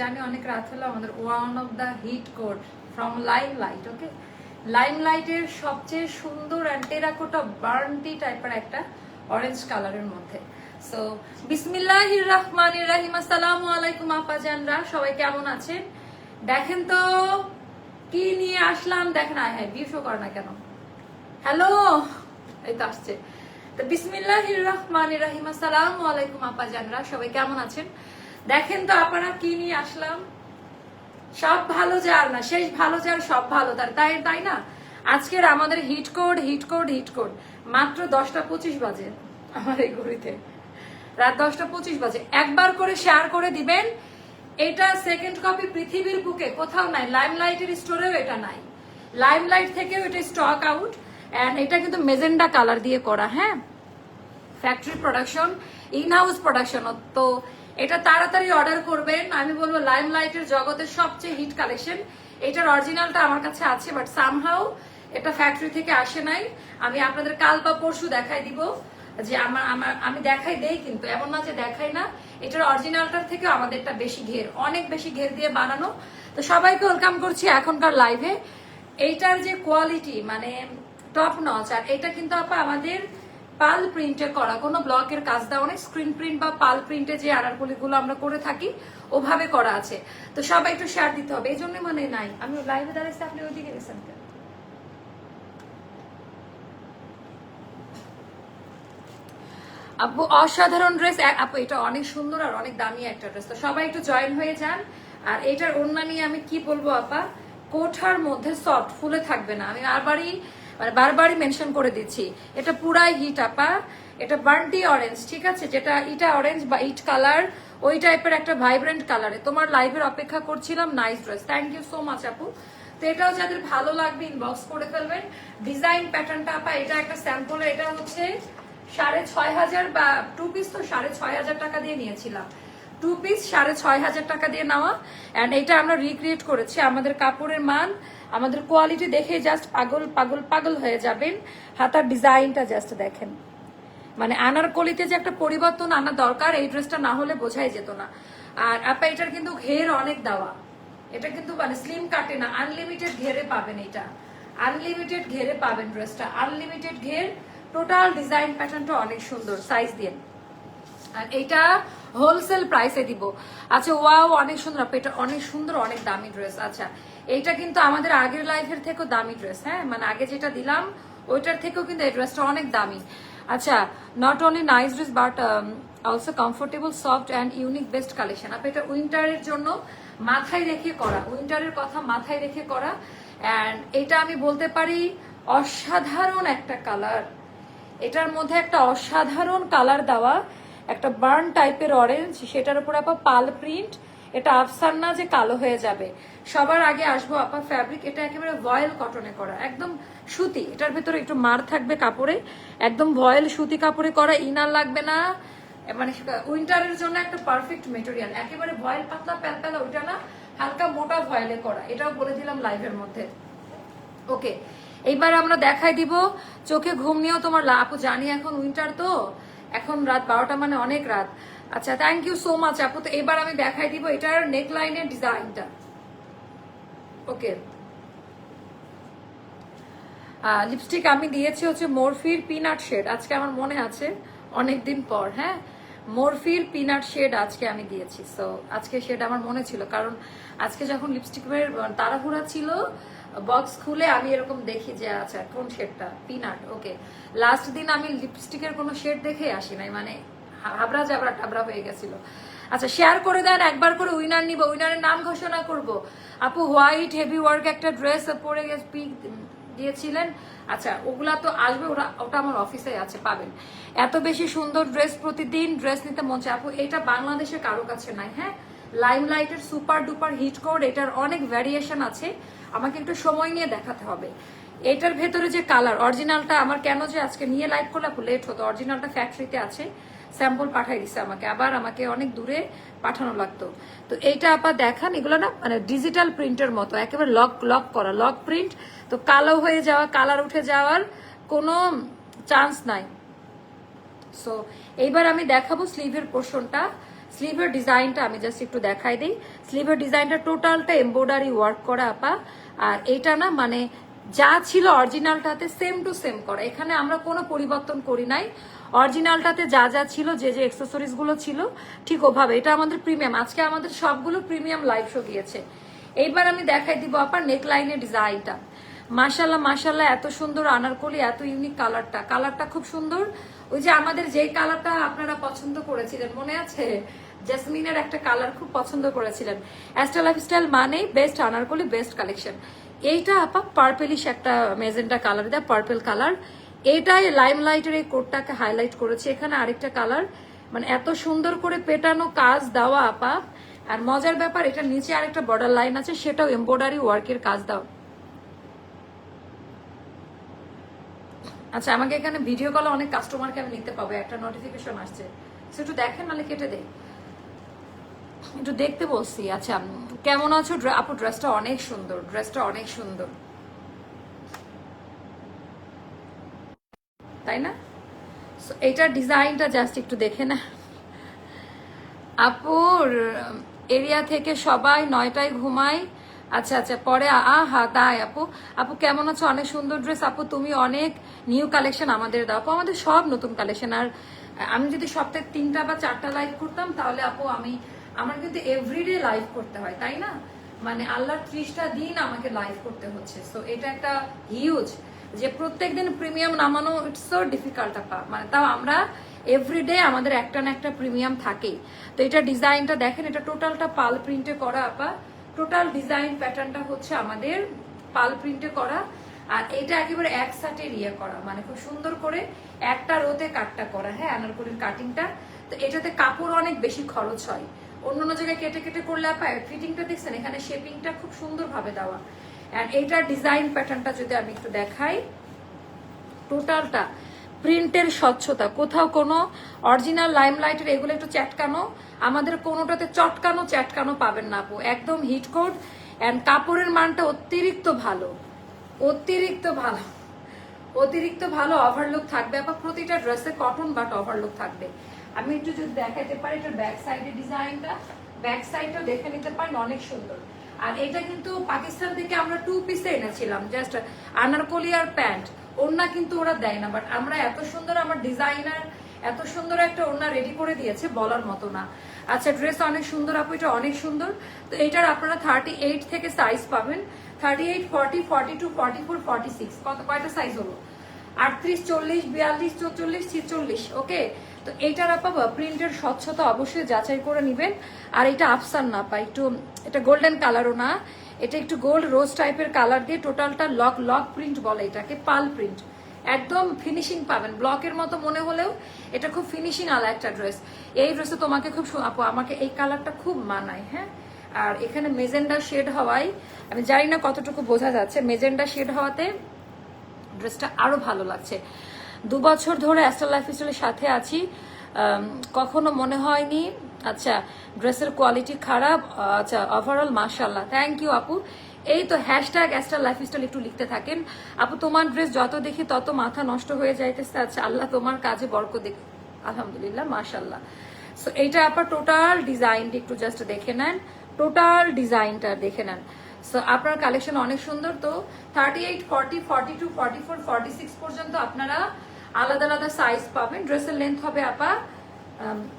জানি অনেক রাত হলো, আমাদের one of the hit code from Limelight okay lime লাইটের সবচেয়ে সুন্দর অ্যান্ড টেরাকোটা বার্নটি টাইপের একটা অরেঞ্জ কালারের মধ্যে। সো বিসমিল্লাহির রহমানির রহিম আসসালামু আলাইকুম আপাজানরা, সবাই কেমন আছেন? দেখেন তো, কি নিয়ে আসলাম? দেখেন, আয় হ্যাঁ ভিউ শো করে না কেন? হ্যালো এই তো আসছে। তো বিসমিল্লাহির রহমানির রহিম আসসালামু আলাইকুম আপা জানরা সবাই কেমন আছেন? দেখেন তো আপনারা কি নিয়ে আসলাম? সব ভালো যার না, শেষ ভালো যার, সব ভালো তার। তাই তাই না? আজকের আমাদের hit code hit code hit code মাত্র দশটা পঁচিশ বাজে আমার এই ঘড়িতে। রাত দশটা পঁচিশ বাজে। একবার করে শেয়ার করে দিবেন। এটা সেকেন্ড কপি পৃথিবীর বুকে। কোথাও নাই। লাইম লাইটের স্টোরেও এটা নাই। লাইম লাইট থেকেও এটা স্টক আউট অ্যান্ড এটা কিন্তু মেজেন্ডা কালার দিয়ে করা হ্যাঁ? Factory production in house production তো এটা তাড়াতাড়ি অর্ডার করবেন। আমি বলব লাইম লাইটের জগতের সবচেয়ে হিট কালেকশন এটার অরিজিনালটা আমার কাছে আছে বাট সামহাউ এটা ফ্যাক্টরি থেকে আসে নাই। আমি আপনাদের কাল বা পরশু দেখাই দিব যে আমার আমার আমি দেখাই দেই কিন্তু, এমন না যে দেখাই না। এটার অরিজিনালটার থেকে আমাদেরটা বেশি ঘের, অনেক বেশি ঘের দিয়ে বানানো। তো সবাইকে ওয়েলকাম করছি এখনকার লাইভে এইটার যে কোয়ালিটি মানে টপ নচ আর এটা কিন্তু আপা আমাদের পাল প্রিন্টে করা। কোনো ব্লকের কাজ দেওয়া নেই। স্ক্রিন প্রিন্ট বা পাল প্রিন্টে যে আনারকলি গুলো আমরা করে থাকি, ওভাবে করা আছে। তো সবাই একটু শেয়ার দিতে হবে। এই জন্য মানে নাই। আমি লাইভে দাঁড়িয়েছি আপনি ওইদিকে গেছেন আপু অসাধারণ ড্রেস আপু এটা অনেক সুন্দর আর অনেক দামি একটা ড্রেস তো সবাই একটু জয়েন হয়ে যান। আর এটার ওড়না নিয়ে আমি কি বলব, আপা? কোঠার মধ্যে সফট ফুলে থাকবে না। আমি বারবারই মানে বারবারই মেনশন করে দিচ্ছি। এটা পুরাই হিট আপা এটা বার্নটি অরেঞ্জ ঠিক আছে? যেটা ইটা অরেঞ্জ বা ইট কালার ওই টাইপের একটা ভাইব্রেন্ট কালারে তোমার লাইভের অপেক্ষা করছিলাম nice dress thank you so much আপু। তো এটাও যাদের ভালো লাগবে ইনবক্স করে ফেলবেন। ডিজাইন প্যাটার্নটা আপা, এটা একটা স্যাম্পল এটা হচ্ছে সাড়ে ছয় হাজার বা টু পিস তো সাড়ে ছয় হাজার টাকা দিয়ে নিয়েছিলাম। টু পিস সাড়ে ছয় হাজার টাকা দিয়ে নেওয়া। অ্যান্ড এটা আমরা রিক্রিয়েট করেছি। আমাদের কাপড়ের মান আমাদের কোয়ালিটি দেখে জাস্ট পাগল পাগল পাগল হয়ে যাবেন। হাতার ডিজাইনটা জাস্ট দেখেন। মানে আনার কলিতে যে একটা পরিবর্তন আনা দরকার, এই ড্রেসটা না হলে বোঝাই যেত না। আর আপা, এটার কিন্তু ঘের অনেক দেওয়া। এটা কিন্তু মানে স্লিম কাটে না আনলিমিটেড ঘেরে পাবেন এটা। আনলিমিটেড ঘেরে পাবেন ড্রেসটা আনলিমিটেড ঘের টোটাল ডিজাইন প্যাটার্নটা অনেক সুন্দর সাইজ দিয়ে। আর এটা হোলসেল প্রাইসে দিব। আচ্ছা ওয়াও অনেক সুন্দর। এটা অনেক সুন্দর, অনেক দামি ড্রেস আচ্ছা এইটা কিন্তু আমাদের আগের লাইফের থেকেও দামি ড্রেস হ্যাঁ? মানে আগে যেটা দিলাম, ওইটার থেকেও কিন্তু এই ড্রেসটা অনেক দামি। আচ্ছা not only nice dress but also comfortable soft and unique best collection আপনি এটা উইন্টারের জন্য মাথায় রেখে করা উইন্টারের কথা মাথায় রেখে করা। অ্যান্ড এটা আমি বলতে পারি অসাধারণ একটা কালার এটার মধ্যে একটা অসাধারণ কালার দেওয়া, একটা বার্ন টাইপের অরেঞ্জ সেটার উপর আপা পাল প্রিন্ট এটা আফসার না যে কালো হয়ে যাবে। সবার আগে আসব আপা ফ্যাব্রিক এটা একেবারে ভয়েল কটনে করা। একদম সুতি, এটার ভেতরে একটু মার থাকবে কাপড়ে। একদম ভয়েল সুতি কাপড়ে করা, ইনার লাগবে না। মানে উইন্টারের জন্য একটা পারফেক্ট মেটেরিয়াল একেবারে ভয়েল পাতলা, প্যালপ্যালা ওইটা না, হালকা মোটা ভয়েলে করা। এটাও বলে দিলাম লাইভের মধ্যে। ওকে, এইবার আমরা দেখাই দিব। চোখে ঘুম নিয়েও তোমার লা- আপু জানি এখন উইন্টার তো। এখন রাত বারোটা মানে অনেক রাত। আচ্ছা থ্যাংক ইউ সো মাচ আপু। তো এবার আমি দেখাই দিব এটার নেক লাইনের ডিজাইনটা ওকে লিপস্টিক আমি দিয়েছি হচ্ছে মোরফির পিনাট শেড আজকে আমার মনে আছে অনেক দিন পর হ্যাঁ? মোরফির পিনাট শেড আজকে আমি দিয়েছি। সো আজকে শেড আমার মনে ছিল। কারণ আজকে যখন লিপস্টিকের তাড়াহুড়া ছিল বক্স খুলে আমি এরকম দেখি যে আচ্ছা কোন শেডটা পিনাট ওকে লাস্ট দিন আমি লিপস্টিকের কোনো শেড দেখে আসি নাই। মানে হাবড়া জাবড়া টাবড়া হয়ে গেছিল। আচ্ছা শেয়ার করে দেন, একবার করে উইনার নিব উইনারের নাম ঘোষণা করব। আপু হোয়াইট হেভি ওয়ার্ক একটা ড্রেস পরে গেছে পিক দিয়েছিলেন। আচ্ছা ওগুলা তো আসবে, ওরা ওটা আমার অফিসে আছে, পাবেন। এত বেশি সুন্দর ড্রেস প্রতিদিন ড্রেস নিতে মন চায়। আপু, এটা বাংলাদেশে কারও কাছে নাই হ্যাঁ? লাইম লাইটের সুপার ডুপার হিট কোড এটার অনেক ভ্যারিয়েশন আছে। আমাকে একটু সময় নিয়ে দেখাতে হবে। এটার ভেতরে যে কালার অরিজিনালটা আমার কেন যে আজকে নিয়ে লাইভ করলে লেট হতো। অরিজিনালটা ফ্যাক্টরিতে আছে। স্যাম্পল পাঠাই দিছে আমাকে। আবার আমাকে অনেক দূরে পাঠানো লাগতো। তো এইটা আপা দেখান, এগুলো না মানে ডিজিটাল প্রিন্টের মতো, একেবারে লক লক করা লক প্রিন্ট তো কালো হয়ে যাওয়া কালার উঠে যাওয়ার কোনো চান্স নাই। সো এইবার আমি দেখাবো স্লিভের পোর্শনটা স্লিভের ডিজাইনটা আমি জাস্ট একটু দেখাই দিই। স্লিভের ডিজাইনটা টোটালটা এমব্রয়ডারি ওয়ার্ক করা আপা। আর এটা না মানে যা ছিল অরিজিনালটাতে সেম টু সেম করা। এখানে আমরা কোনো পরিবর্তন করি নাই। অরিজিনালটাতে যা যা ছিল, যে যে গুলো ছিল, ঠিক ওভাবে। এটা আমাদের প্রিমিয়াম আজকে আমাদের সবগুলো প্রিমিয়াম লাইভ শো গিয়েছে এইবার আমি দেখাই দিব আপনার নেকলাইনের ডিজাইনটা মাশাল্লাহ মাশাল্লাহ এত সুন্দর আনারকলি, এত ইউনিক কালারটা কালারটা খুব সুন্দর। ওই যে আমাদের যেই কালারটা আপনারা পছন্দ করেছিলেন, মনে আছে? জেসমিনের একটা কালার খুব পছন্দ করেছিলেন। অ্যাস্টার লাইফস্টাইল মানেই বেস্ট আনারকলি বেস্ট কালেকশন এইটা আপা পার্পেলিশ একটা মেজেন্টা কালার দেয় পার্পেল কালার এইটাই লাইম লাইটের এই কোটটাকে হাইলাইট করেছে। এখানে আরেকটা কালার মানে এত সুন্দর করে পেটানো কাজ দেওয়া আপা। আর মজার ব্যাপার এটা নিচে আরেকটা বর্ডার লাইন আছে, সেটাও এমব্রয়ডারি ওয়ার্কের কাজ দাও আচ্ছা আমাকে এখানে ভিডিও কলে অনেক কাস্টমারকে আমি নিতে পাবো, একটা নোটিফিকেশন আসছে। একটু দেখেন, নাহলে কেটে দেয় একটু দেখতে বলছি। আচ্ছা কেমন আছো? আপু ড্রেসটা অনেক সুন্দর ড্রেসটা অনেক সুন্দর। তাই না? So, এইটার ডিজাইনটা জাস্ট একটু দেখে না। আপুর এরিয়া থেকে সবাই নয়টায় ঘুমায়। আচ্ছা আচ্ছা পরে আহা তাই আপু। আপু কেমন আছো? অনেক সুন্দর ড্রেস আপু তুমি অনেক নিউ কালেকশন আমাদের দাও। আপু আমাদের সব নতুন কালেকশন আর আমি যদি সপ্তাহে তিনটা বা চারটা লাইভ করতাম তাহলে আপু আমি আমার কিন্তু এভরিডে লাইভ করতে হয় তাই না? মানে আল্লাহর ত্রিশটা দিন আমাকে লাইভ করতে হচ্ছে। সো এটা একটা হিউজ যে প্রত্যেকদিন প্রিমিয়াম নামানো ইটস সো ডিফিকাল্ট আপা। মানে তাও আমরা এভরিডে আমাদের একটা না একটা প্রিমিয়াম থাকেই। তো এটা ডিজাইনটা দেখেন, এটা টোটালটা পাল প্রিন্টে করা, আপা। টোটাল ডিজাইন প্যাটার্নটা হচ্ছে আমাদের পাল প্রিন্টে করা, আর এটা একেবারে এক সাটের ইয়ে করা। মানে খুব সুন্দর করে একটা রোতে কাটটা করা হ্যাঁ আনারকলির কাটিংটা তো এটাতে কাপড় অনেক বেশি খরচ হয়। অন্য অন্য জায়গায় কেটে কেটে করলে, আপা ফিটিংটা দেখছেন, এখানে শেপিংটা খুব সুন্দরভাবে দেওয়া। আর এইটার ডিজাইন প্যাটার্নটা যদি আমি একটু দেখাই টোটালটা প্রিন্টের স্বচ্ছতা। কোথাও কোনো অরিজিনাল লাইমলাইটের এগুলো একটু চ্যাটকানো, আমাদের কোনোটাতে চটকানো, চ্যাটকানো পাবেন না আপু। একদম হিট কোড অ্যান্ড কাপড়ের মানটা অতিরিক্ত ভালো। অতিরিক্ত ভালো। অতিরিক্ত ভালো ওভারলুক থাকবে আপা। প্রতিটা ড্রেসে কটন বাট ওভারলুক থাকবে। আমি একটু যদি দেখাতে পারি, এটার ব্যাক সাইডের ডিজাইনটা ব্যাক সাইডটা দেখে নিতে পারেন, অনেক সুন্দর। আর এটা কিন্তু পাকিস্তান থেকে আমরা টু পিসে এনেছিলাম জাস্ট আনারকলি আর প্যান্ট। ওড়না কিন্তু ওরা দেয় না বাট আমরা এত সুন্দর আমার ডিজাইনার এত সুন্দর একটা ওড়না রেডি করে দিয়েছে বলার মতো না। আচ্ছা ড্রেস অনেক সুন্দর আপু, এটা অনেক সুন্দর। তো এটার আপনারা থার্টি এইট থেকে সাইজ পাবেন। Thirty eight forty forty two forty four forty six কত, কয়টা সাইজ হলো? আটত্রিশ, চল্লিশ, বিয়াল্লিশ, চৌচল্লিশ, ছিচল্লিশ ওকে তো এইটার আপা প্রিন্টের স্বচ্ছতা অবশ্যই যাচাই করে নেবেন। আর এটা আফসান না পা একটু, এটা গোল্ডেন কালারও না। এটা একটু গোল্ড রোজ টাইপের কালার দিয়ে টোটালটা লক লক প্রিন্ট বলে এটাকে, পাল প্রিন্ট একদম ফিনিশিং পাবেন। ব্লকের মতো মনে হলেও এটা খুব ফিনিশিং আলা একটা ড্রেস এই ড্রেসে তোমাকে খুব আপু, আমাকে এই কালারটা খুব মানায় হ্যাঁ? আর এখানে মেজেন্ডা শেড হওয়ায়, আমি জানি না কতটুকু বোঝা যাচ্ছে, মেজেন্ডা শেড হওয়াতে ড্রেসটা আরও ভালো লাগছে। দু বছর ধরে অ্যাস্টার লাইফ স্টাইলের সাথে আছি। কখনো মনে হয়নি। আচ্ছা ড্রেসের কোয়ালিটি খারাপ। আচ্ছা ওভারঅল মাশাল্লাহ থ্যাংক ইউ আপু। এই তো হ্যাশট্যাগ অ্যাস্টার লাইফ স্টাইল একটু লিখতে থাকেন। আপু, তোমার ড্রেস যত দেখি তত মাথা নষ্ট হয়ে যাইতেছে। আচ্ছা আল্লাহ তোমার কাজে বরক দেখ আলহামদুলিল্লাহ মাশাল্লাহ সো এইটা আপনার টোটাল ডিজাইনটা একটু জাস্ট দেখে নেন। টোটাল ডিজাইনটা দেখে নেন। সো আপনার কালেকশন অনেক সুন্দর তো। Thirty eight forty forty two forty four forty six পর্যন্ত আপনারা আলাদা আলাদা সাইজ পাবেন। ড্রেসের লেন্থ হবে আপা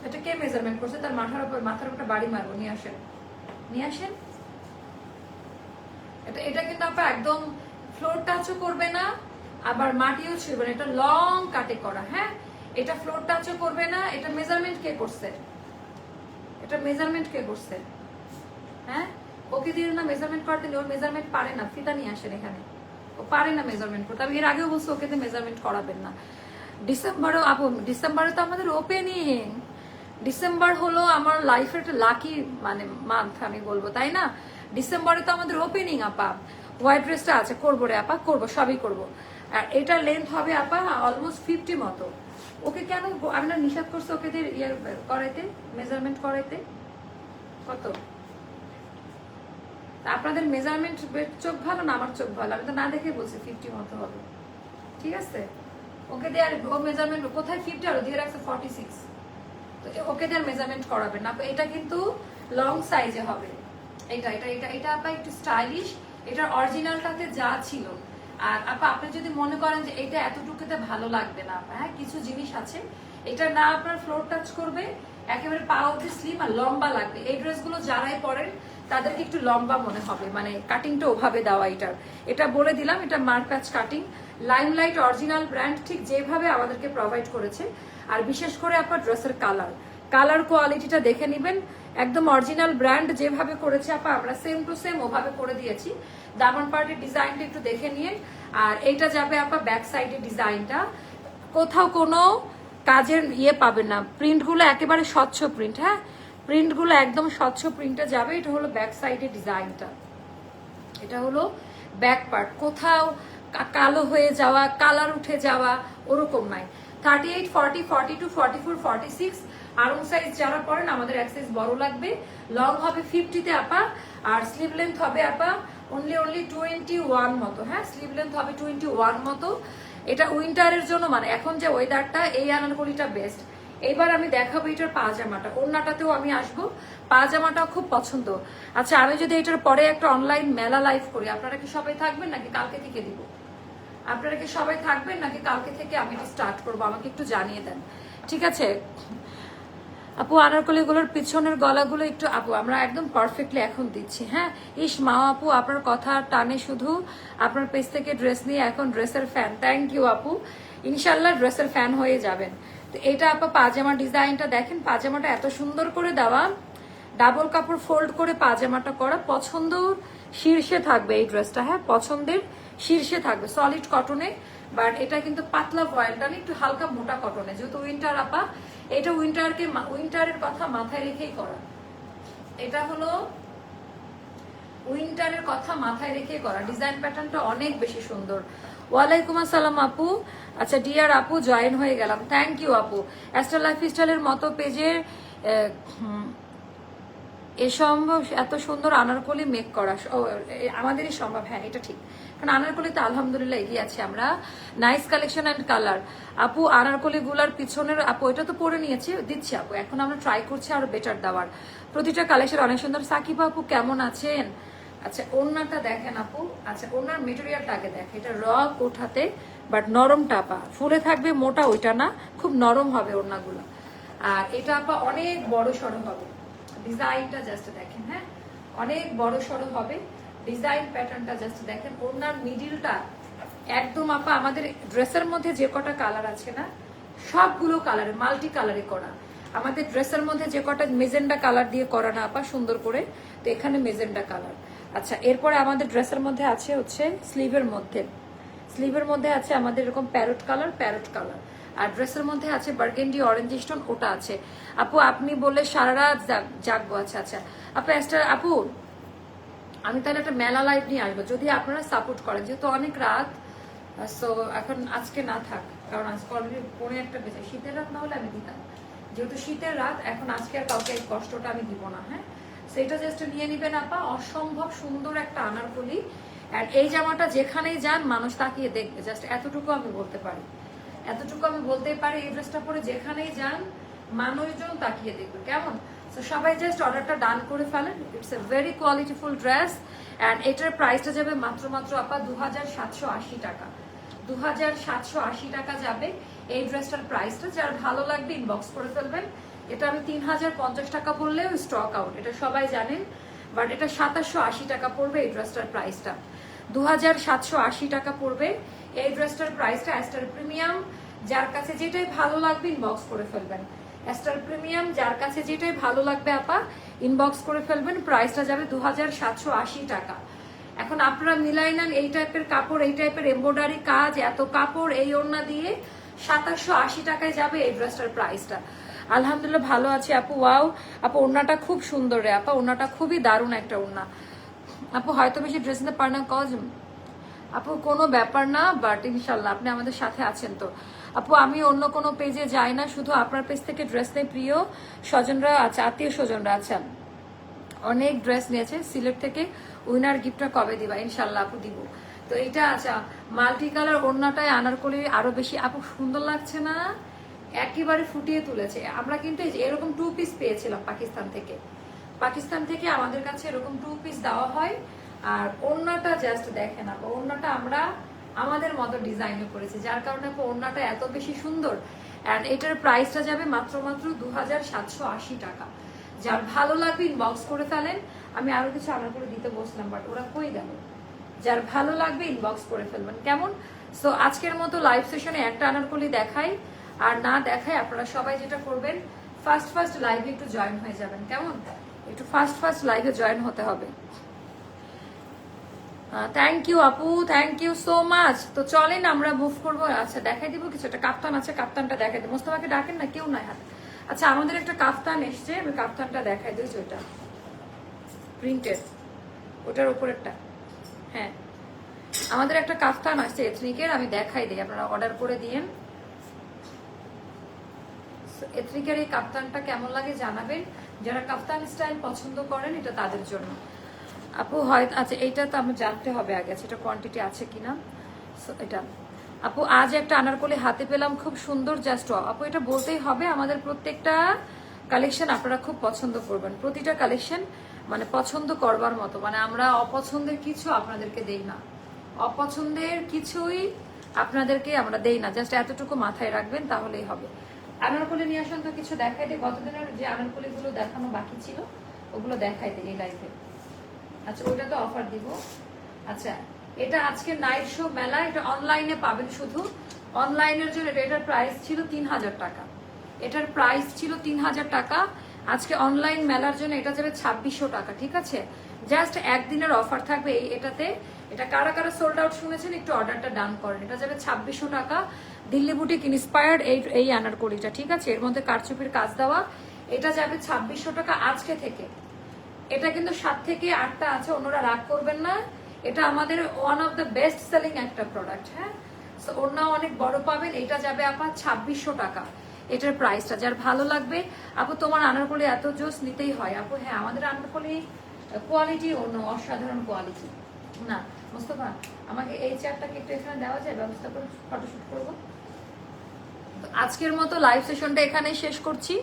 এটা কে মেজারমেন্ট করছে? তার মাথার উপর মাথার উপর বাড়ি মারবো, নিয়ে আসেন। নিয়ে আসেন। এটা এটা কিন্তু আপা একদম ফ্লোর টাচও করবে না, আবার মাটিও ছিড়বে না। এটা লং কাটে করা হ্যাঁ? এটা ফ্লোর টাচও করবে না, এটা মেজারমেন্ট কে করছে? এটা মেজারমেন্ট কে করছে? হ্যাঁ? ওকে দিয়ে না মেজারমেন্ট করতে দিলে ওর মেজারমেন্ট পারে না, ফিতা নিয়ে আসেন এখানে। ও পারে না মেজারমেন্ট করতে। আমি এর আগেও বলছি, ওকে মেজারমেন্ট করাবেন না। ডিসেম্বরও, আপু, ডিসেম্বরে তো আমাদের ওপেনিং ডিসেম্বর হলো আমার লাইফের একটা লাকি মানে মান্থ আমি বলব, তাই না? ডিসেম্বরে তো আমাদের ওপেনিং আপা। হোয়াইট ড্রেসটা আছে, করব রে, আপা, করব, সবই করব। আর এটার লেন্থ হবে, আপা অলমোস্ট ফিফটি মতো। ওকে কেন আমি না নিষেধ করছি ওকে দিয়ে ইয়ে করাইতে মেজারমেন্ট করাইতে? কত? আপনাদের মেজারমেন্ট চোখ ভালো না আমার চোখ ভালো? আমি তো না দেখে বলছি ফিফটি মতো হবে। ঠিক আছে? ওকে দিয়ে আর ও মেজারমেন্ট কোথায় ফিফটি আর দিয়ে রাখছে ফর্টি সিক্স তো ওকে দিয়ে মেজারমেন্ট করাবেন না। এটা কিন্তু লং সাইজে হবে। এটা এটা এটা এটা আপা একটু স্টাইলিশ এটার অরিজিনালটাতে যা ছিল। আর আপা, আপনি যদি মনে করেন যে এটা এতটুকুতে ভালো লাগবে না আপা হ্যাঁ কিছু জিনিস আছে। এটা না আপনার ফ্লোর টাচ করবে, একেবারে পা অব্দি স্লিম আর লম্বা লাগবে। এই ড্রেসগুলো যারাই পরেন তাদেরকে একটু লম্বা মনে হবে মানে কাটিংটা ওভাবে দেওয়া এটার এটা বলে দিলাম, এটা মার্কাচ কাটিং লাইমলাইট অরিজিনাল ব্র্যান্ড ঠিক যেভাবে আমাদেরকে প্রোভাইড করেছে। আর বিশেষ করে আপনার ড্রেসের কালার কালার কোয়ালিটিটা দেখে নেবেন। একদম অরিজিনাল ব্র্যান্ড যেভাবে করেছে আপা, আমরা সেম টু সেম ওভাবে করে দিয়েছি। দামন পার্টির ডিজাইনটা একটু দেখে নিয়ে। আর এইটা যাবে আপা ব্যাক সাইডের ডিজাইনটা কোথাও কোনো কাজের ইয়ে পাবেন না। প্রিন্টগুলো একেবারে স্বচ্ছ প্রিন্ট হ্যাঁ? প্রিন্টগুলো একদম স্বচ্ছ প্রিন্টে যাবে। এটা হলো ব্যাক সাইডের ডিজাইনটা এটা হলো ব্যাক পার্ট কোথাও কালো হয়ে যাওয়া কালার উঠে যাওয়া, ওরকম নাই। Thirty eight forty forty two forty four forty six Aarong size যারা পড়েন আমাদের এক সাইজ বড় লাগবে। লং হবে ফিফটিতে আপা, আর স্লিভ লেন্থ হবে আপা অনলি অনলি টোয়েন্টি ওয়ান মতো। হ্যাঁ স্লিভ লেন্থ হবে টোয়েন্টি ওয়ান মতো। এটা উইন্টারের জন্য মানে এখন যে ওয়েদারটা এই আনারকলিটা বেস্ট এইবার আমি দেখাবো এটার পাজামাটা ওড়নাটাতেও আমি আসব। পাজামাটাও খুব পছন্দ। আচ্ছা আমি যদি এটার পরে একটা অনলাইন মেলা লাইভ করি, আপনারা কি সবাই থাকবেন নাকি কালকে থেকে দিব? আপনারা কি সবাই থাকবেন নাকি কালকে থেকে আমি এটা স্টার্ট করব? আমাকে একটু জানিয়ে দেন। ঠিক আছে? আপু আনারকলিগুলোর পিছনের গলাগুলো একটু, আপু, আমরা একদম পারফেক্টলি এখন দিচ্ছি হ্যাঁ? ইস, মা আপু, আপনার কথা টানে শুধু। আপনার পেজ থেকে ড্রেস নিয়ে এখন ড্রেসের ফ্যান থ্যাংক ইউ আপু। ইনশাল্লাহ ড্রেসের ফ্যান হয়ে যাবেন। তো এটা আপা পাজামা ডিজাইনটা দেখেন, পাজামাটা এত সুন্দর করে দেওয়া। ডাবল কাপড় ফোল্ড করে পাজামাটা করা। পছন্দ শীর্ষে থাকবে এই ড্রেসটা হ্যাঁ পছন্দের শীর্ষে থাকবে সলিড কটনে বাট এটা কিন্তু পাতলা ভয়েলটা না একটু হালকা মোটা কটনে যেহেতু উইন্টার আপা, এটা উইন্টারকে উইন্টারের কথা মাথায় রেখেই করা। এটা হলো উইন্টারের কথা মাথায় রেখে করা। ডিজাইন প্যাটার্নটা অনেক বেশি সুন্দর। ওয়ালাইকুম আসসালাম আপু। আচ্ছা ডিয়ার আপু জয়েন হয়ে গেলাম। থ্যাংক ইউ আপু। অ্যাস্ট্রা লাইফ স্টাইলের মতো পেজের এ সম্ভব, এত সুন্দর আনারকলি মেক করা আমাদেরই সম্ভব। হ্যাঁ এটা ঠিক। কারণ আনারকলিতে আলহামদুলিল্লাহ এগিয়ে আছি আমরা। নাইস কালেকশন অ্যান্ড কালার আপু আনারকলি গুলার পিছনের, আপু, এটা তো পরে নিয়েছি, দিচ্ছি আপু। এখন আমরা ট্রাই করছি আরও বেটার দেওয়ার। প্রতিটা কালেকশন অনেক সুন্দর। সাকিব আপু, কেমন আছেন? আচ্ছা ওড়নাটা দেখেন আপু। আচ্ছা ওড়নার মেটেরিয়ালটা আগে দেখে এটা র কোঠাতে বাট নরম টাপা। ফুলে থাকবে মোটা ওইটা না, খুব নরম হবে ওড়নাগুলো। আর এটা আপা অনেক বড় সড়ো হবে। ডিজাইনটা জাস্ট দেখেন হ্যাঁ? অনেক বড় সড়ো হবে। ডিজাইন প্যাটার্নটা জাস্ট দেখেন। ওড়নার মিডিলটা একদম আপা আমাদের ড্রেসের মধ্যে যে কটা কালার আছে না, সবগুলো কালারে মাল্টি কালারে করা। আমাদের ড্রেসের মধ্যে যে কটা মেজেন্ডা কালার দিয়ে করা না আপা সুন্দর করে, তো এখানে মেজেন্ডা কালার আচ্ছা এরপরে আমাদের ড্রেসের মধ্যে আছে হচ্ছে স্লিভের মধ্যে। স্লিভের মধ্যে আছে আমাদের এরকম প্যারট কালার প্যারট কালার। আর ড্রেসের মধ্যে আছে বার্গেন্ডি অরেঞ্জ স্টোন, ওটা আছে। আপু, আপনি বললে সারা রাত জাগ- জাগবো আচ্ছা আচ্ছা। আপু একটা আপু, আমি তাহলে একটা মেলা লাইভ নিয়ে আসব। যদি আপনারা সাপোর্ট করেন, যেহেতু অনেক রাত সো এখন আজকে না থাক, কারণ আজকে অলরেডি পনেরো একটা বেজে শীতের রাত না হলে আমি দিতাম। যেহেতু শীতের রাত, এখন আজকে আর কাউকে এই কষ্টটা আমি দিব না হ্যাঁ? সেটা জাস্ট নিয়ে নিবেন আপা। অসম্ভব সুন্দর একটা আনারকলি। আর এই জামাটা যেখানেই যান, মানুষ তাকিয়ে দেখবে। জাস্ট এতটুকু আমি বলতে পারি। এতটুকু আমি বলতে পারি, এই ড্রেসটা পরে যেখানেই যান, মানুষজন তাকিয়ে দেখবে। কেমন? সবাই জাস্ট অর্ডারটা ডান করে ফেলেন। It's a very qualityful dress and এটার প্রাইসটা যাবে মাত্র মাত্র আপা দু হাজার সাতশো আশি টাকা। দু হাজার সাতশো আশি টাকা যাবে। এই ড্রেসটার প্রাইসটা যার ভালো লাগবে ইনবক্স করে ফেলবেন। এটা আমি তিন হাজার পঞ্চাশ টাকা বললেও স্টক আউট এটা সবাই জানেন। বাট এটা সাতাশশো আশি টাকা পড়বে এই ড্রেসটার প্রাইসটা দু হাজার সাতশো আশি টাকা পড়বে এই ড্রেসটার প্রাইসটা অ্যাস্টার প্রিমিয়াম যার কাছে যেটাই ভালো লাগবে ইনবক্স করে ফেলবেন। অ্যাস্টার প্রিমিয়াম যার কাছে যেটাই ভালো লাগবে আপা ইনবক্স করে ফেলবেন। প্রাইসটা যাবে দু হাজার সাতশো আশি টাকা। এখন আপনারা মিলাই নেন এই টাইপের কাপড়, এই টাইপের এমব্রয়ডারি কাজ, এত কাপড়, এই ওড়না দিয়ে। সাতাশশো আশি টাকায় যাবে এই ড্রেসটার প্রাইসটা আলহামদুলিল্লাহ ভালো আছে আপু, ওয়াও। আপু, ওড়নাটা খুব সুন্দর রে আপা, ওড়নাটা খুবই দারুণ একটা ওড়না। আপু, হয়তো বেশি ড্রেস নিতে পারে না কজ আপু, কোনো ব্যাপার না বাট ইনশাল্লাহ আপনি আমাদের সাথে আছেন তো। আপু, আমি অন্য কোনো পেজে যাই না, শুধু আপনার পেজ থেকে ড্রেস নেই, প্রিয় স্বজনরা আছে, আত্মীয় স্বজনরা আছেন। অনেক ড্রেস নিয়েছে, সিলেট থেকে উইনার গিফটটা কবে দিবা? ইনশাল্লাহ আপু, দিব। তো এটা আচ্ছা মাল্টি কালার ওড়নাটায় আনারকলি আরও বেশি, আপু, সুন্দর লাগছে না? একেবারে ফুটিয়ে তুলেছে। আমরা কিন্তু এরকম টু পিস পেয়েছিলাম পাকিস্তান থেকে। পাকিস্তান থেকে আমাদের কাছে এরকম টু পিস দেওয়া হয়। আর ওড়নাটা জাস্ট দেখেন আপা, ওড়নাটা আমরা আমাদের মতো ডিজাইনে করেছি, যার কারণে ওড়নাটা এত বেশি সুন্দর। অ্যান্ড এটার প্রাইসটা যাবে মাত্র মাত্র দু হাজার সাতশো আশি টাকা। যার ভালো লাগবে ইনবক্স করে ফেলেন। আমি আরও কিছু আনার করে দিতে বসলাম বাট ওরা কই গেল? যার ভালো লাগবে ইনবক্স করে ফেলবেন। কেমন? সো আজকের মতো লাইভ সেশনে একটা আনারকলি দেখাই। আর না দেখাই আপনারা সবাই যেটা করবেন ফার্স্ট ফার্স্ট লাইভে একটু জয়েন হয়ে যাবেন। কেমন? একটু ফার্স্ট ফার্স্ট লাইভে জয়েন হতে হবে। থ্যাংক ইউ আপু থ্যাংক ইউ সো মাচ তো চলেন আমরা মুভ করব। আচ্ছা দেখাই দিব কিছু। একটা কাপ্তান আছে, কাপ্তানটা দেখাই দিব মোস্তফাকে ডাকেন না? কেউ নাই হাতে। আচ্ছা আমাদের একটা কাপ্তান এসছে। আমি কাপ্তানটা দেখাই দিয়েছি ওইটা প্রিন্টেড ওটার উপরেরটা। হ্যাঁ। আমাদের একটা কাফতান আসছে এথনিকের, আমি দেখাই দিই, আপনারা অর্ডার করে দিয়েন। এথনিকের এই কাপ্তানটা কেমন লাগে জানাবেন। যারা কাপ্তান স্টাইল পছন্দ করেন, এটা তাদের জন্য। আপু, হয় আচ্ছা এইটা তো আমার জানতে হবে আগে আচ্ছা এটা কোয়ান্টিটি আছে কিনা? এটা। আপু, আজ একটা আনারকলি হাতে পেলাম, খুব সুন্দর জাস্ট আপু, এটা বলতেই হবে, আমাদের প্রত্যেকটা কালেকশন আপনারা খুব পছন্দ করবেন। প্রতিটা কালেকশন মানে পছন্দ করবার মতো। মানে আমরা অপছন্দের কিছু আপনাদেরকে দেই না। অপছন্দের কিছুই আপনাদেরকে আমরা দেই না। জাস্ট এতটুকু মাথায় রাখবেন, তাহলেই হবে। আনারকলি নিয়ে আসুন তো কিছু দেখাই দিই গতদিনের যে আনারকলিগুলো দেখানো বাকি ছিল, ওগুলো দেখাই দিই এই লাইফে আচ্ছা ওইটা তো অফার দিব। আচ্ছা এটা আজকে নাইট শো মেলা। এটা অনলাইনে পাবেন শুধু। অনলাইনের জন্য এটা- এটার প্রাইস ছিল তিন হাজার টাকা। এটার প্রাইস ছিল তিন হাজার টাকা। আজকে অনলাইন মেলার জন্য এটা যাবে ছাব্বিশশো টাকা, ঠিক আছে? জাস্ট একদিনের অফার থাকবে এটাতে। এটা কারা কারা সোল্ড আউট শুনেছেন? একটু অর্ডারটা ডান করেন। এটা যাবে ছাব্বিশশো টাকা। দিল্লি বুটিক ইন্সপায়ার্ড এই এই আনারকলিটা, ঠিক আছে? এর মধ্যে কারচুপির কাজ দেওয়া। এটা যাবে ছাব্বিশশো টাকা আজকে থেকে। এটা কিন্তু সাত থেকে আটটা আছে, অন্যরা রাগ করবেন না। এটা আমাদের one of the best selling একটা প্রোডাক্ট হ্যাঁ? ওড়না অনেক বড় পাবেন। এটা যাবে আপনার ছাব্বিশশো টাকা। এটার প্রাইসটা যার ভালো লাগবে, আপু, তোমার আনারকলি এত জোস নিতেই হয়। আপু হ্যাঁ আমাদের আনারকলি কোয়ালিটি অন্য অসাধারণ কোয়ালিটি না, মোস্তফা, আমাকে এই চেয়ারটাকে একটু এখানে দেওয়া যায়, ব্যবস্থা করে ফটোশুট করব? আজকের মতো লাইভ সেশনটা এখানেই শেষ করছি।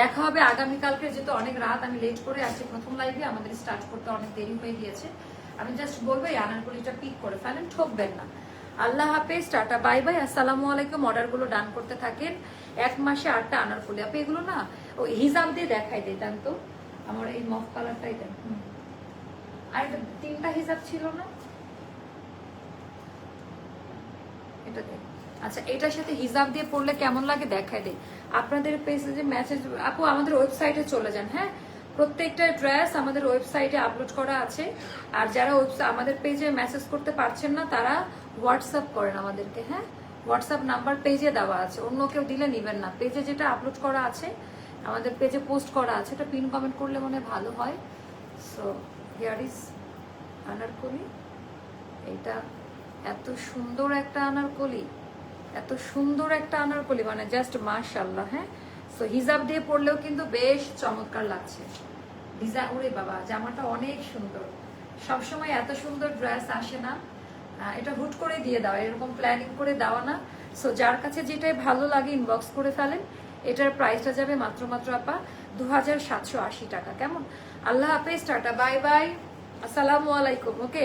দেখা হবে আগামীকালকে, যেহেতু অনেক রাত, আমি লেট করে আসছি প্রথম লাইভে আমাদের স্টার্ট করতে অনেক দেরি হয়ে গিয়েছে। আমি জাস্ট বলব, এই আনারকলিটা পিক করে ফেলেন, ঠকবেন না। আল্লাহ হাফেজ, টাটা, বাই বাই। আসসালামু আলাইকুম। অর্ডারগুলো ডান করতে থাকেন। এক মাসে আটটা আনারকলি আপনি এগুলো না, ওই হিসাব দিয়ে দেখাই দেন তো। আমার এই মফ কালারটাই দেন। আর তিনটা হিসাব ছিল না? এটা দেন। আচ্ছা এটার সাথে হিসাব দিয়ে পড়লে কেমন লাগে দেখাই দেই। আপনাদের পেজে যে মেসেজ আপু, আমাদের ওয়েবসাইটে চলে যান হ্যাঁ? প্রত্যেকটা ড্রেস আমাদের ওয়েবসাইটে আপলোড করা আছে। আর যারা আমাদের পেজে মেসেজ করতে পারছেন না, তারা হোয়াটসঅ্যাপ করেন আমাদেরকে হ্যাঁ? হোয়াটসঅ্যাপ নাম্বার পেজে দেওয়া আছে। অন্য কেউ দিলে নিবেন না। পেজে যেটা আপলোড করা আছে, আমাদের পেজে পোস্ট করা আছে, এটা পিন কমেন্ট করলে মনে ভালো হয়। So here is Anarkali. এটা এত সুন্দর একটা আনারকলি। এত সুন্দর একটা আনারকলি মানে জাস্ট মাশাল্লাহ হ্যাঁ? সো হিজাব দিয়ে পরলেও কিন্তু বেশ চমৎকার লাগছে। ডিজাইন ওরে বাবা, জামাটা অনেক সুন্দর। সবসময় এত সুন্দর ড্রেস আসে না। এটা হুট করে দিয়ে দেওয়া এরকম প্ল্যানিং করে দেওয়া না। সো যার কাছে যেটাই ভালো লাগে ইনবক্স করে ফেলেন। এটার প্রাইসটা যাবে মাত্র মাত্র আপা দু হাজার সাতশো আশি টাকা। কেমন? আল্লাহ হাফেজ, টাটা বাই বাই আসসালামু আলাইকুম ওকে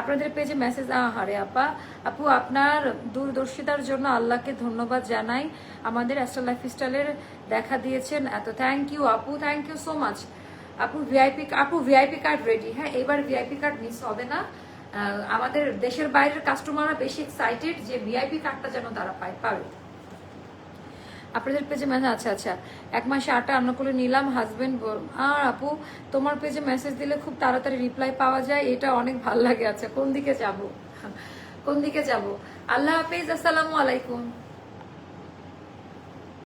আপনাদের পেজে মেসেজ আহারে আপা। আপু, আপনার দূরদর্শিতার জন্য আল্লাহকে ধন্যবাদ জানাই। আমাদের অ্যাস্ট্রা লাইফ স্টাইলের দেখা দিয়েছেন এত। থ্যাংক ইউ আপু থ্যাংক ইউ সো মাচ আপু ভিআইপি আপু ভিআইপি কার্ড রেডি হ্যাঁ এবার ভিআইপি কার্ড মিস হবে না। আমাদের দেশের বাইরের কাস্টমাররা বেশি এক্সাইটেড যে ভিআইপি কার্ডটা যেন তারা পায়, পাবে। আপনাদের পেজে মেসেজ আচ্ছা আচ্ছা এক মাসে আটটা রান্না করে নিলাম হাজবেন্ড আর আপু, তোমার পেজে মেসেজ দিলে খুব তাড়াতাড়ি রিপ্লাই পাওয়া যায়, এটা অনেক ভালো লাগে আচ্ছা কোন দিকে যাব? কোন দিকে যাব? আল্লাহ হাফিজ, আসসালামু আলাইকুম।